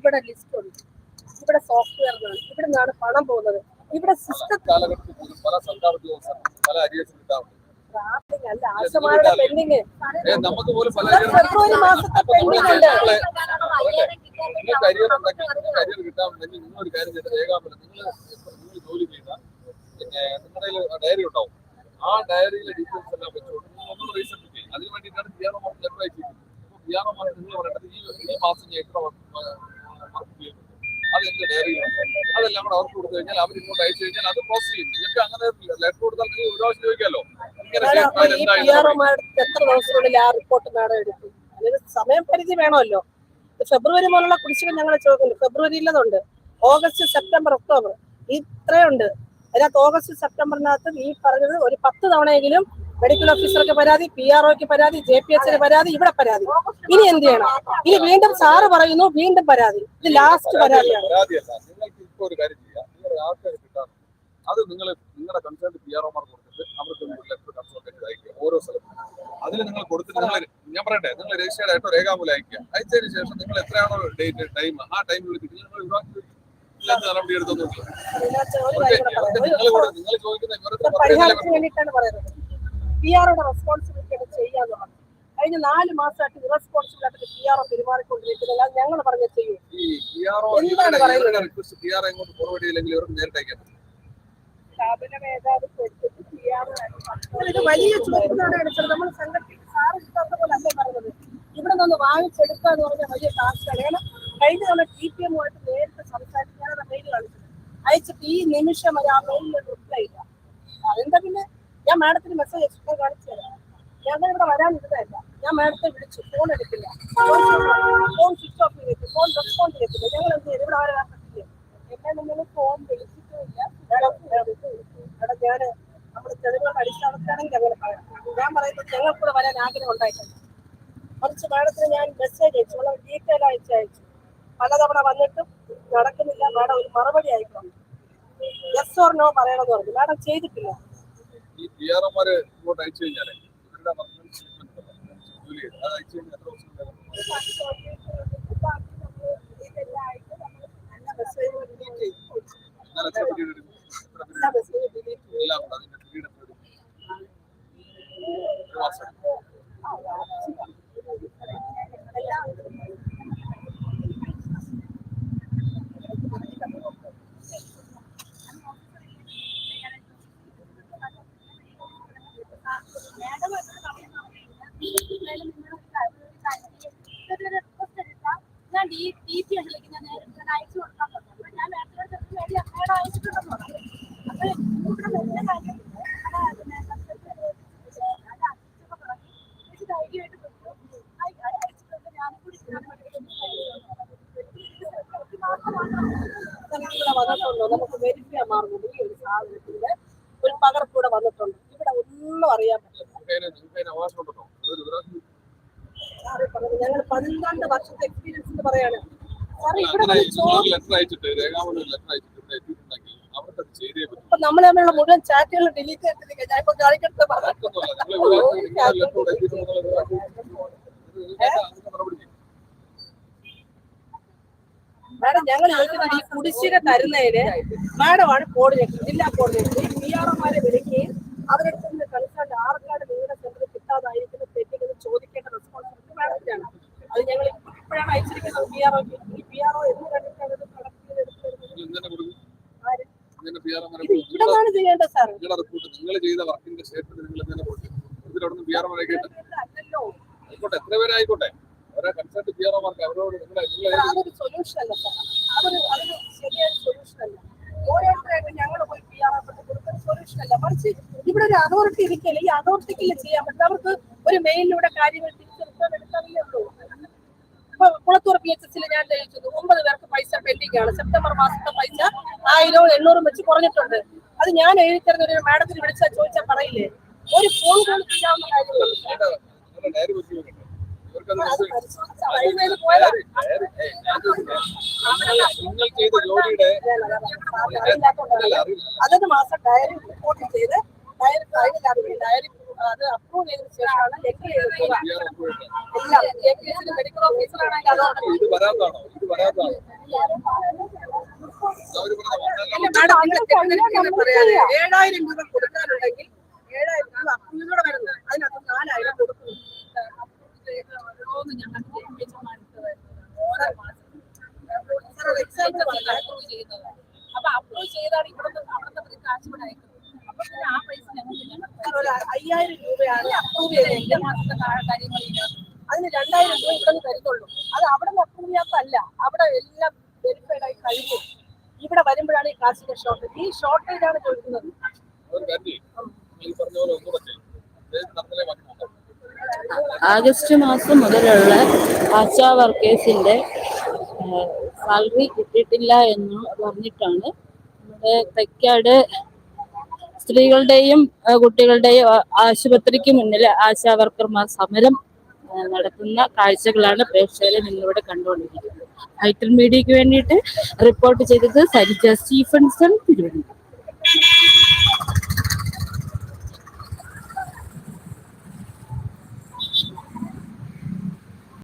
ഇവിടെ ലിസ്റ്റ് ഉണ്ട്. ഇവിടെ സോഫ്റ്റ്വെയർ ഉണ്ട് ഇവിടെ നിന്നാണ് പണം പോകുന്നത്. ഇവിടെ സിസ്റ്റം ആശമാരുടെ പെൻഡിങ് ഫെബ്രുവരി മാസത്തെ പെൻഡിങ് ഉണ്ട്. ഡയറി ഉണ്ടാവും. ആ ഡയറിയിലെ ഡീറ്റെയിൽസ് എല്ലാം വെച്ചുകൊണ്ട് ഒന്നും ചെയ്യും. അതിന് വേണ്ടിയിട്ടാണ് നിങ്ങൾ പറയേണ്ടത് ഈ ഈ മാസം ഞാൻ എത്ര ചെയ്യുന്നുണ്ട് അത് എന്റെ ഡയറിയിലുണ്ട് അതെല്ലാം കൂടെ അവർക്ക് കൊടുത്തു കഴിഞ്ഞാൽ അവർ ഇങ്ങോട്ട് അയച്ചു കഴിഞ്ഞാൽ അത് പ്രോസസ് ചെയ്യും. നിങ്ങൾക്ക് അങ്ങനെ ലെറ്റർ കൊടുത്താൽ നിങ്ങൾ ഒരു പ്രാവശ്യം ചോദിക്കാമല്ലോ എത്ര ദിവസത്തിനുള്ളിൽ ആ റിപ്പോർട്ട് മാഡം എടുക്കും? സമയപരിധി വേണമല്ലോ. ഫെബ്രുവരി പോലുള്ള കുടിശ്ശിക ഞങ്ങൾ ചോദിക്കുന്നു. ഫെബ്രുവരിയിലതുണ്ട് ഓഗസ്റ്റ് സെപ്റ്റംബർ ഒക്ടോബർ. ഇത്രയുണ്ട്. അതിനകത്ത് ഓഗസ്റ്റ് സെപ്റ്റംബറിനകത്ത് ഈ പറഞ്ഞത് ഒരു പത്ത് തവണയെങ്കിലും മെഡിക്കൽ ഓഫീസർക്ക് പരാതി പി ആർ ഒക്ക് പരാതി ജെ പി എച്ചിന് പരാതി ഇവിടെ പരാതി. ഇനി എന്ത് ചെയ്യണം? ഇനി വീണ്ടും സാറ് പറയുന്നു വീണ്ടും പരാതി. ഇത് ലാസ്റ്റ് പരാതിയാണ്. അത് നിങ്ങൾ നിങ്ങളുടെ കൺസേൺ പി ആർ ഒമാർ കൊടുത്തിട്ട് അവർക്ക് ലെറ്റർ കൺസൾട്ടേറ്റ് അയക്കുക ഓരോ സ്ഥലത്തും. അതിൽ നിങ്ങൾ കൊടുത്തിട്ട് നിങ്ങൾ ഞാൻ പറയട്ടെ നിങ്ങൾ രജിസ്റ്റേഡ് ആയിട്ടോ രേഖാമൂലം അയക്കുക. അയച്ചതിന് ശേഷം നിങ്ങൾ എത്രയാണോ ഡേറ്റ് ടൈം ആ ടൈമിൽ വിളിച്ചിട്ട് നിങ്ങൾ വിവാഹം ഇല്ലാത്ത നടപടി എടുത്തു നിങ്ങൾ നിങ്ങൾ ചോദിക്കുന്ന പി ആറുടെ റെസ്പോൺസിബിലിറ്റി ആണ് ചെയ്യാന്ന് പറഞ്ഞു. കഴിഞ്ഞ നാല് മാസമായിട്ട് ഇറസ്പോൺസിബിൾ ആയിട്ട് പി ആർ പെരുമാറിക്കൊണ്ടിരിക്കുന്നത് അത് ഞങ്ങൾ പറഞ്ഞ ചെയ്യും. എന്താണ് പറയുന്നത്? സ്ഥാപന മേധാവി കൊടുത്തിട്ട് പി ആർ ഇത് വലിയ ചുമതലയാണ് എടുത്തത്. നമ്മൾ സംഘടിപ്പിച്ച് സാറ് ഇഷ്ടത്തെ പോലെ അല്ലേ പറഞ്ഞത് ഇവിടെ നിന്ന് വാങ്ങിച്ചെടുക്കുക എന്ന് പറഞ്ഞാൽ വലിയ ടാസ്ക്കാണ്. കാരണം കഴിഞ്ഞ തവണ ടി പി എമ്മുമായിട്ട് നേരിട്ട് സംസാരിക്കാനാണ് മെയിൽ കാണിച്ചത് അയച്ചിട്ട് ഈ നിമിഷം വരെ ആ മെയിലിന് റിപ്ലൈ ഇല്ല. അതെന്താ പിന്നെ? ഞാൻ മാഡത്തിന് മെസ്സേജ് എക്സ്ട്രാ കാണിച്ചു തരാം. ഞാൻ ഇവിടെ വരാൻ ഇരുന്നതല്ല ഞാൻ മാഡത്തെ വിളിച്ചു. ഫോൺ എടുക്കില്ല ഫോൺ സ്വിച്ച് ഓഫ് ചെയ്തിട്ട് ഫോൺ റെസ്പോണ്ട് ചെയ്തില്ല. ഞങ്ങൾ എന്ത് ചെയ്തു? ഇവിടെ പറ്റില്ല എന്നെ നിങ്ങൾ ഫോൺ വിളിച്ചിട്ടുമില്ല. അവിടെ ഞാൻ നമ്മുടെ തെളിവുകളുടെ അടിസ്ഥാനത്തിലാണെങ്കിൽ അങ്ങനെ പറയാം. ഞാൻ പറയുന്നത് ഞങ്ങൾക്ക് കൂടെ വരാൻ ആഗ്രഹം ഉണ്ടായിട്ടുണ്ട്. മറിച്ച് മാഡത്തിന് ഞാൻ മെസ്സേജ് അയച്ചു. വളരെ ഡീറ്റെയിൽ അയച്ചു അയച്ചു. പലതവണ വന്നിട്ടും നടക്കുന്നില്ല. മാഡം ഒരു മറുപടി അയക്കണം. യെസ് ഓർ നോ പറയണമെന്ന് പറഞ്ഞു. മാഡം ചെയ്തിട്ടില്ല. ഈ പി ആർ ഒമാര് ഇങ്ങോട്ട് അയച്ചു കഴിഞ്ഞാലേ ഇവരുടെ ജോലി അത് അയച്ചു കഴിഞ്ഞാൽ എത്ര ദിവസം എത്ര period എടുക്കും? എത്ര period എടുക്കും? എല്ലാം കൂടെ അതിന്റെ period എത്ര എടുക്കും? ഒരു മാസം എടുക്കും. ഞാൻ ടി പി വിളിക്കുന്നത് അയച്ചു കൊടുക്കാൻ അപ്പൊ ഞാൻ നേരത്തെ വേണ്ടി അമ്മയുടെ അയച്ചിട്ടുണ്ടെന്ന് പറഞ്ഞു. അപ്പൊ ഇവിടെ പറഞ്ഞു ചേച്ചി ധൈര്യമായിട്ട് അയച്ചിട്ടുണ്ട് ഞാനും കൂടി ഇവിടെ വന്നിട്ടുണ്ടോ. നമുക്ക് വെരിഫൈ ഈ ഒരു സാധനത്തിന്റെ ഒരു പകർപ്പ് ഇവിടെ വന്നിട്ടുണ്ട്. ഇവിടെ ഒന്നും അറിയാൻ പറ്റില്ല. സാറ് പറഞ്ഞത് ഞങ്ങൾ പന്ത്രണ്ട് വർഷത്തെ എക്സ്പീരിയൻസ് എന്ന് പറയാണ്. ഇപ്പൊ നമ്മൾ തമ്മിലുള്ള മുഴുവൻ ചാറ്റുകൾ ഡിലീറ്റ് ചെയ്തിരിക്കുക ഞാൻ ഇപ്പൊ കാണിക്കട്ടെ. മാഡം ഞങ്ങൾ ചോദിക്കുന്നത് ഈ കുടിശ്ശിക തരുന്നതിന് മാഡമാണ് കോർഡിനേറ്റർ ജില്ലാ കോർഡിനേറ്റർ ഈ പി ആർഒമാരെ വിളിക്കുകയും അവരുടെ നിന്ന് കൺസേൺ ആർക്കാട് നിങ്ങളുടെ സെന്ററിൽ കിട്ടാതായിരിക്കുന്ന തെറ്റിക്കുന്നത് ചോദിക്കേണ്ട റെസ്പോൺസിബിലിറ്റി മാഡത്തിനാണ് അത് ഞങ്ങൾ ഇപ്പോഴാണ് അയച്ചിരിക്കുന്നത് പി ആർഒ ഈ പി ആർഒ എന്ന് കണ്ടിട്ടാണ് ഇത് കളക്ട് ചെയ്തെടുക്കുന്നത് നിങ്ങൾ ഇങ്ങനെ കൊടുക്കും ആര്? ഇങ്ങനെ പി ആർ എം ഇത് ഇവിടെ ചെയ്യേണ്ടത് സാർ. നിങ്ങളുടെ റിപ്പോർട്ട് നിങ്ങൾ ചെയ്ത വർക്കിന്റെ നിങ്ങൾ ഇതിലവിടുന്ന് പി ആർ ആയിക്കോട്ടെ എത്ര അവരെ കൺസൾട്ട് പി ആർ ഒമാർക്ക് അവരോട് നിങ്ങളെ നിങ്ങൾ സാർ, അതൊരു സൊല്യൂഷൻ അല്ല സാർ. അതൊരു അതൊരു ശരിയായ സൊല്യൂഷൻ അല്ല. ഓരോരുത്തരായിട്ട് ഞങ്ങൾ പോയി പി ആർ പെട്ട് സൊല്യൂഷൻ അല്ല. മറിച്ച് ഇവിടെ ഒരു അതോറിറ്റി ഇരിക്കല്ലേ? ഈ അതോറിറ്റിക്കല്ലേ ചെയ്യാൻ പറ്റും അവർക്ക് ഒരു മെയിലിലൂടെ കാര്യങ്ങൾ പി എച്ച് എസിൽ ഞാൻ ജയിച്ചത് ഒമ്പത് പേർക്ക് പൈസ പെൻഡിംഗ് ആണ് സെപ്റ്റംബർ മാസത്തെ പൈസ ആയിരവും എണ്ണൂറും വെച്ച് കുറഞ്ഞിട്ടുണ്ട് അത് ഞാൻ എഴുതി തരുന്ന ഒരു മാഡത്തിന് വിളിച്ചാൽ ചോദിച്ചാൽ പറയില്ലേ ഒരു ഫോൺ കോൾ അറിയില്ല അതത് മാസം ഡയറി റിപ്പോർട്ട് ചെയ്ത് ഡയറി ഡയറി അത് അപ്രൂവ് ചെയ്തതിനു ശേഷമാണ് ലെറ്റർ എഴുതുക എല്ലാം എ പി എസിന് മെഡിക്കൽ ഓഫീസറാണെങ്കിൽ നിങ്ങൾ ഏഴായിരം രൂപ കൊടുക്കാനുണ്ടെങ്കിൽ ഏഴായിരം രൂപ അപ്രൂവോടെ വരുന്നത് അതിനകത്ത് നാലായിരം കൊടുക്കുന്നു ഓരോന്ന് ഞങ്ങൾ ജയിപ്പിച്ചമാനത്ത് ഓരോ മാസം സാർ ഒരു എക്സാമ്പിൾ അപ്രൂവ് ചെയ്യുന്നത് അപ്പൊ അപ്രൂവ് ചെയ്താണ് ഇവിടുന്ന് അവിടുത്തെ കാശ് ഇവിടെ അയക്കുന്നത് അയ്യായിരം രൂപയാണ് അപ്രൂവ് രണ്ട് ചെയ്തെങ്കിൽ മാസത്തെ കാ- കാര്യങ്ങളില്ല അതിന് രണ്ടായിരം രൂപ ഇവിടെ നിന്ന് തരുന്നുള്ളൂ. അത് അവിടെ നിന്ന് അപ്രൂവ് ചെയ്യാത്തല്ല അവിടെ എല്ലാം വെരിഫൈഡ് ആയി കഴിഞ്ഞു. ഇവിടെ വരുമ്പോഴാണ് ഈ കാശിന്റെ ഷോർട്ടേജ് ഈ ഷോർട്ടേജ് ആണ് ചോദിക്കുന്നത് ആഗസ്റ്റ് മാസം മുതലുള്ള ആശാ വർക്കേഴ്സിന്റെ സാലറി കിട്ടിയിട്ടില്ല എന്ന് പറഞ്ഞിട്ടാണ് നമ്മുടെ തൈക്കാട് സ്ത്രീകളുടെയും കുട്ടികളുടെയും ആശുപത്രിക്ക് മുന്നിൽ ആശാവർക്കർമാർ സമരം നടത്തുന്ന കാഴ്ചകളാണ് പ്രേക്ഷകരെ നിങ്ങളിവിടെ കണ്ടുകൊണ്ടിരിക്കുന്നത്. ഐറ്റൽ മീഡിയക്ക് വേണ്ടിയിട്ട് റിപ്പോർട്ട് ചെയ്തത് സരിജ സ്റ്റീഫൻസൺ തിരുവനന്തപുരം.